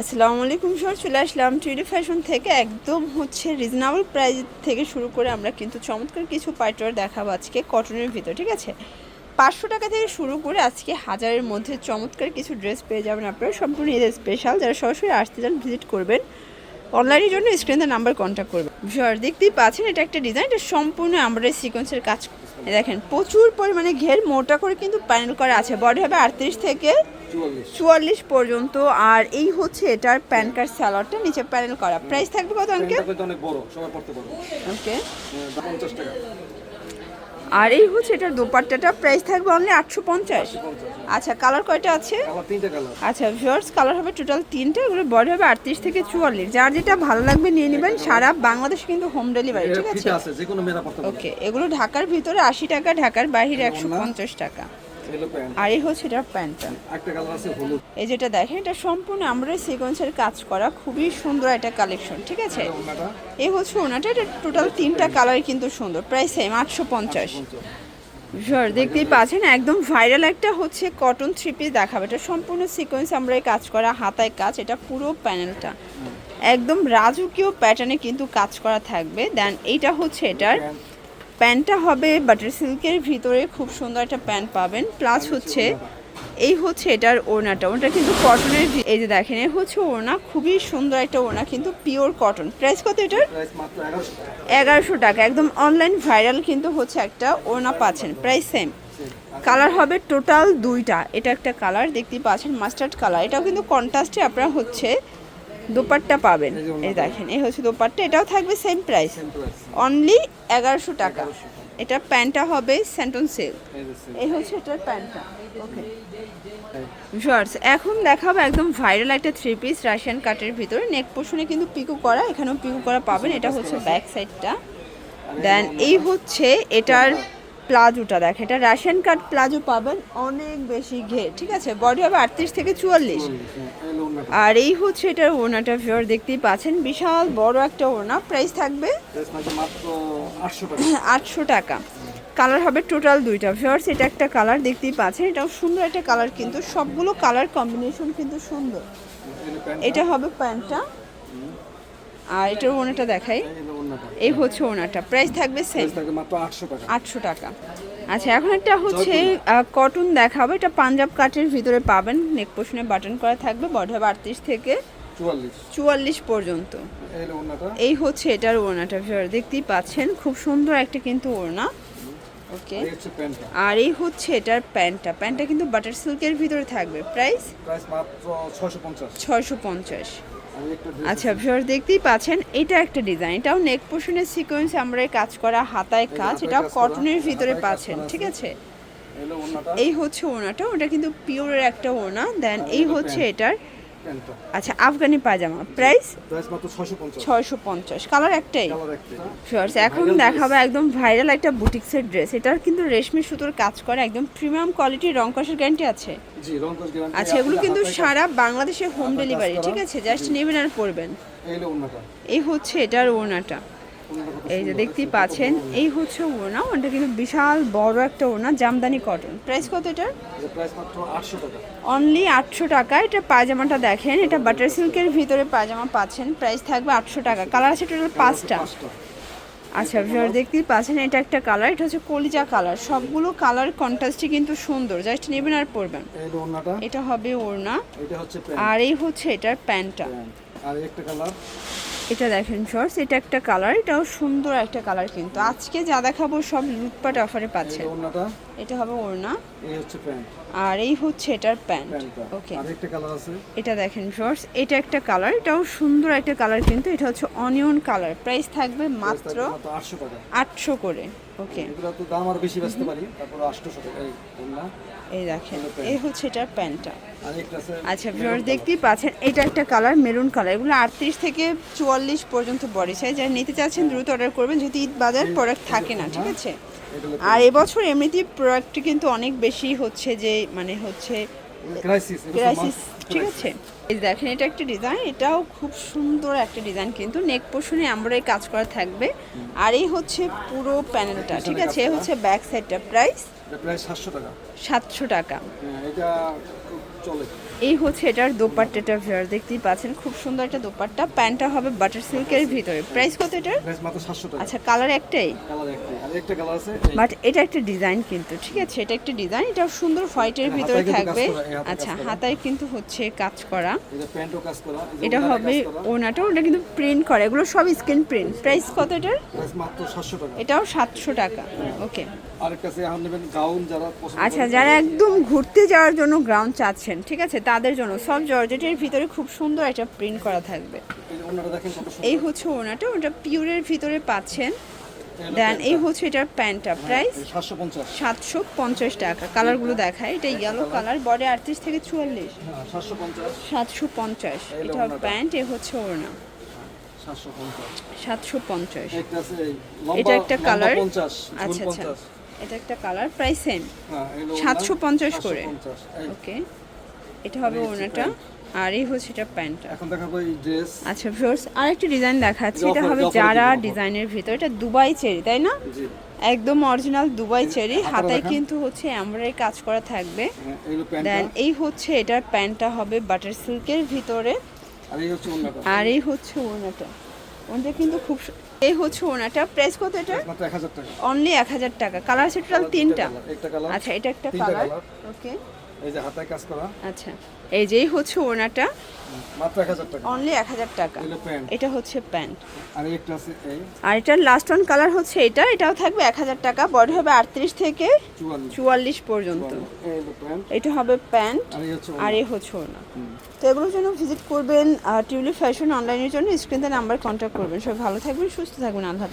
আসসালামু আলাইকুম স্যার চলে আসলাম টুইডি ফ্যাশন থেকে। একদম হচ্ছে রিজনেবল প্রাইস থেকে শুরু করে আমরা কিন্তু চমৎকার কিছু পাইটওয়ার দেখাবো আজকে কটনের ভিতর, ঠিক আছে? পাঁচশো টাকা থেকে শুরু করে আজকে হাজারের মধ্যে চমৎকার কিছু ড্রেস পেয়ে যাবেন আপনারা। সম্পূর্ণ ঈদের স্পেশাল যারা সরাসরি আসতে চান ভিজিট করবেন। অনলাইনের জন্য স্ক্রিনের নাম্বার কন্ট্যাক্ট করবেন। স্যার দেখতেই পাচ্ছেন, এটা একটা ডিজাইন এটা সম্পূর্ণ আমরা সিকোয়েন্সের কাজ দেখেন প্রচুর পরিমাণে ঘের মোটা করে কিন্তু প্যানেল করা আছে। বড হবে আটত্রিশ থেকে চুয়াল্লিশ। পর্যন্ত। আর এই হচ্ছে এটার প্যান কার্ড স্যালাডটা নিচে প্যানেল করা। প্রাইস থাকবে কত অঙ্কে অনেক বড় সবাই পড়তে পারবে। ওকে আর এই হচ্ছে এটার দোপাট্টাটা। প্রাইস থাকবে অনলি আটশো পঞ্চাশ। আচ্ছা কালার কয়টা আছে? আচ্ছা ভিওর্স কালার হবে টোটাল তিনটা এগুলো বড় হবে আটত্রিশ থেকে চুয়াল্লিশ। যার যেটা ভালো লাগবে নিয়ে নেবেন সারা বাংলাদেশ কিন্তু হোম ডেলিভারি ঠিক আছে? ওকে এগুলো ঢাকার ভিতরে আশি টাকা ঢাকার বাইরে একশো পঞ্চাশ টাকা। আর এই হচ্ছে এটার প্যান্টটা একটা কালার আছে হলুদ। এই যেটা দেখেন এটা সম্পূর্ণ আমরা সিকোয়েন্সের কাজ করা খুবই সুন্দর একটা কালেকশন ঠিক আছে? এই হচ্ছে ওনাটা এটা টোটাল তিনটা কালার কিন্তু সুন্দর প্রায় সেম আটশো পঞ্চাশ। স্যার দেখতেই পাচ্ছেন একদম ভাইরাল একটা হচ্ছে কটন থ্রি পিস দেখাবে। এটা সম্পূর্ণ সিকোয়েন্স আমরা এই কাজ করা হাতায় কাজ এটা পুরো প্যানেলটা একদম রাজকীয় প্যাটার্নে কিন্তু কাজ করা থাকবে। দেন এইটা হচ্ছে এটার প্যান্টটা হবে বাটার সিল্কের ভিতরে খুব সুন্দর একটা প্যান্ট পাবেন। প্লাস হচ্ছে এই হচ্ছে এটার ওড়নাটা। ওটা কিন্তু কটনের এই যে দেখেন এই হচ্ছে ওড়না। খুবই সুন্দর একটা ওড়না কিন্তু পিওর কটন প্রাইস কত এটার? এগারোশো টাকা। একদম অনলাইন ভাইরাল কিন্তু হচ্ছে একটা ওড়না পাচ্ছেন। প্রাইস সেম কালার হবে টোটাল দুইটা। এটা একটা কালার দেখতেই পাচ্ছেন মাস্টার্ড কালার এটাও কিন্তু কন্ট্রাস্টে আপনারা হচ্ছে দোপাট্টা পাবেন। এই দেখেন এই হচ্ছে দোপাট্টা। এটাও থাকবে সেম প্রাইস অনলি এগারোশো টাকা। এটা প্যান্টটা হবে স্যান্টন সেল এই এই হচ্ছে এটার প্যান্টটা। ওকে শর্টস এখন দেখাবো একদম ভাইরাল একটা থ্রি পিস রাশিয়ান কাটের ভিতরে। নেক পোর্শনে কিন্তু পিকু করা এখানেও পিকু করা পাবেন। এটা হচ্ছে ব্যাক সাইডটা দেন এই হচ্ছে এটার প্লাজোটা দেখ, এটা রাশিয়ান কাট প্লাজো পাবেন অনেক বেশি ঘে ঠিক আছে? বডি হবে আটত্রিশ থেকে চুয়াল্লিশ। ওনাটা আর এই হচ্ছে এটার ওড়নাটা ভিওর দেখতেই পাচ্ছেন, বিশাল বড় একটা ওড়না প্রাইস থাকবে আটশো টাকা। কালার হবে টোটাল দুইটা। ভিওর্স এটা একটা কালার দেখতেই পাচ্ছেন, এটাও সুন্দর একটা কালার কিন্তু, সবগুলো কালার কম্বিনেশন কিন্তু সুন্দর। এটা হবে প্যান্টটা। আর এটার ওনাটা দেখাই। এই হচ্ছে ওনাটা। প্রাইস থাকবে সেম আটশো টাকা। আচ্ছা এখন একটা হচ্ছে কটন দেখাবো। এটা পাঞ্জাব কাটের ভিতরে পাবেন। নেক পোষণে বাটন করা থাকবে। বড় আটত্রিশ থেকে চুয়াল্লিশ। পর্যন্ত। এই হলো ওনাটা। এই হচ্ছে এটার ওড়নাটা ভিউয়ার। দেখতেই পাচ্ছেন খুব সুন্দর একটা কিন্তু ওড়না। ওকে এই হচ্ছে প্যান্টটা। আর এই হচ্ছে এটার প্যান্টটা। প্যান্টটা কিন্তু বাটার সিল্কের ভিতরে থাকবে। প্রাইস প্রাইস মাত্র ছয়শো পঞ্চাশ। আচ্ছা ভিউয়ার দেখতেই পাচ্ছেন এটা একটা ডিজাইন এটাও নেক পোর্শনের সিকোয়েন্স আমরা কাজ করা হাতায় কাজ এটাও এটা কটনের ভিতরে পাচ্ছেন ঠিক আছে। এই হচ্ছে ওনাটা ওটা কিন্তু পিওরের একটা ওনা দেন এই হচ্ছে এটার আচ্ছা আফগানি পায়জামা। প্রাইস ছয়শো পঞ্চাশ। কালার একটাই? শর্টস এখন দেখাবো একদম ভাইরাল একটা বুটিক্সের ড্রেস এটার কিন্তু রেশমি সুতোর কাজ করে একদম প্রিমিয়াম কোয়ালিটির রং কষের গ্যারান্টি আছে। আচ্ছা এগুলো কিন্তু সারা বাংলাদেশে হোম ডেলিভারি ঠিক আছে? জাস্ট নেবেন আর পরবেন। এই হচ্ছে এটার ওনাটা এই যে দেখতেই পাচ্ছেন এই হচ্ছে ওড়না ওটা কিন্তু বিশাল বড় একটা ওড়না জামদানি কটন প্রাইস কত এটার? এটা প্রাইস মাত্র আটশো টাকা। অনলি আটশো টাকা এটা পায়জামাটা দেখেন এটা বাটার সিল্কের ভিতরে পায়জামা পাচ্ছেন প্রাইস থাকবে আটশো টাকা। কালার আছে টোটাল পাঁচটা। আচ্ছা ভিউয়ার দেখতেই পাচ্ছেন এটা একটা কালার এটা হচ্ছে কলিজা কালার সবগুলো কালার কন্ট্রাস্টই কিন্তু সুন্দর জাস্ট নেবেন আর পরবেন। এটা হবে ওড়না। এটা হচ্ছে প্যান্ট। আর এই হচ্ছে এটার প্যান্টটা। আর একটা কালার এটা দেখেন শর্টস এটা একটা কালার এটাও সুন্দর একটা কালার কিন্তু। আজকে যা দেখাবো সব লুটপাট অফারে পাচ্ছেন। এটা হবে ওড়না। এই হচ্ছে প্যান্ট। আর এই হচ্ছে এটার প্যান্ট। ওকে এটা দেখেন শর্টস এটা একটা কালার এটাও সুন্দর একটা কালার কিন্তু। এটা হচ্ছে অনিয়ন কালার প্রাইস থাকবে মাত্র আটশো করে। ওকে এগুলো তো দাম আর বেশি পারি। তারপর এই দেখেন এই হচ্ছে এটার প্যান্টটা। আচ্ছা ভিউয়ার দেখতেই পাচ্ছেন এটা একটা কালার মেরুন কালার। এগুলো আটত্রিশ থেকে চুয়াল্লিশ পর্যন্ত বডি সাইজ যারা নিতে চাচ্ছেন দ্রুত অর্ডার করবেন যেহেতু ঈদ বাজার প্রোডাক্ট থাকে না ঠিক আছে? আর এবছর এমনিতেই প্রোডাক্ট কিন্তু অনেক বেশি হচ্ছে যে মানে হচ্ছে ক্রাইসিস ঠিক আছে। এই দেখেন এটা একটা ডিজাইন এটাও খুব সুন্দর একটা ডিজাইন কিন্তু নেক পোর্শনে আমরা এই কাজ করা থাকবে। আর এই হচ্ছে পুরো প্যানেলটা ঠিক আছে? হচ্ছে ব্যাক সাইডটা প্রাইস প্রায় সাতশো টাকা। সাতশো টাকা। হ্যাঁ, এটা চলে। এই হচ্ছে এটার দোপাট্টাটা ভিউয়ার দেখতেই পাচ্ছেন খুব সুন্দর একটা দোপাট্টা। প্যান্টটা হবে বাটার সিল্কের ভিতরে। প্রাইস কত এটার? প্রাইস মাত্র সাতশো টাকা। আচ্ছা কালার একটাই? কালার একটাই। আর একটা কালার আছে বাট এটা একটা ডিজাইন কিন্তু ঠিক আছে? এটা একটা ডিজাইন এটা সুন্দর হোয়াইটের ভিতরে থাকবে। আচ্ছা হাতায় কিন্তু হচ্ছে কাজ করা। এটা প্যান্টও কাজ করা এটা হবে ওনাটা ওটা কিন্তু প্রিন্ট করা এগুলো সব স্ক্রিন প্রিন্ট প্রাইস কত এটার? প্রাইস মাত্র সাতশো টাকা। এটাও সাতশো টাকা ওকে আরেকটা আছে এখন নেবেন গাউন যারা আচ্ছা যারা একদম ঘুরতে যাওয়ার জন্য গ্রাউন্ড চাচ্ছেন ঠিক আছে? তাদের জন্য। সব জর্জেটের ভিতরে খুব সুন্দর একটা প্রিন্ট করা থাকবে। এই হচ্ছে ওনাটা ওটা পিওরের ভিতরে পাচ্ছেন। দেন এই হচ্ছে এটার প্যান্টটা প্রাইস সাতশো পঞ্চাশ। টাকা। কালারগুলো দেখায়। এটা ইয়েলো কালার বডি আটত্রিশ থেকে চুয়াল্লিশ। হ্যাঁ সাতশো পঞ্চাশ। পঞ্চাশ। এটা প্যান্ট এ হচ্ছে ওড়না। সাতশো পঞ্চাশ। পঞ্চাশ। এটা একটা কালার আচ্ছা আচ্ছা। এটা একটা কালার প্রাইস সেম সাতশো 750 করে। ওকে এটা হবে ওড়নাটা আর এই হচ্ছে এটা প্যান্টটা। এখন দেখাবো এই ড্রেস আচ্ছা ভিউয়ার্স আরেকটা ডিজাইন দেখাচ্ছি এটা হবে যারা ডিজাইনের ভিতর। এটা দুবাই চেরি তাই না? জি। একদম অরিজিনাল দুবাই চেরি। হাতায় কিন্তু হচ্ছে এমব্রয়ডারি কাজ করা থাকবে। হ্যাঁ, এই দেন হচ্ছে এটার প্যান্টটা হবে বাটার সিল্কের ভিতরে। আর এই হচ্ছে ওনাটা আর এই হচ্ছে ওড়নাটা। ওটা কিন্তু খুব এই হচ্ছে ওড়নাটা। প্রাইস কত এটা অনলি এক হাজার টাকা। কালার আছে টোটাল তিনটা একটা কালার আচ্ছা এটা একটা কালার ওকে এই যে হাতায় কাজ করা। আচ্ছা। এই যেই হচ্ছে ওড়নাটা। মাত্র এক হাজার টাকা। অনলি এক হাজার টাকা। এই প্যান্ট। এটা হচ্ছে প্যান্ট। আর একটা আছে এই। আর এটার লাস্ট ওয়ান কালার হচ্ছে এটা। এটাও থাকবে এক হাজার টাকা। বডি হবে আটত্রিশ থেকে চুয়ান্ন চুয়াল্লিশ পর্যন্ত। এটা হবে প্যান্ট। আর এই হচ্ছে ওড়না। ওড়না। তো এগুলোর জন্য ভিজিট করবেন টিউলিপ ফ্যাশন অনলাইনের জন্য। স্ক্রিনে নাম্বার কন্ট্যাক্ট করবেন। সবাই ভালো থাকবেন সুস্থ থাকবেন। আল্লাহ।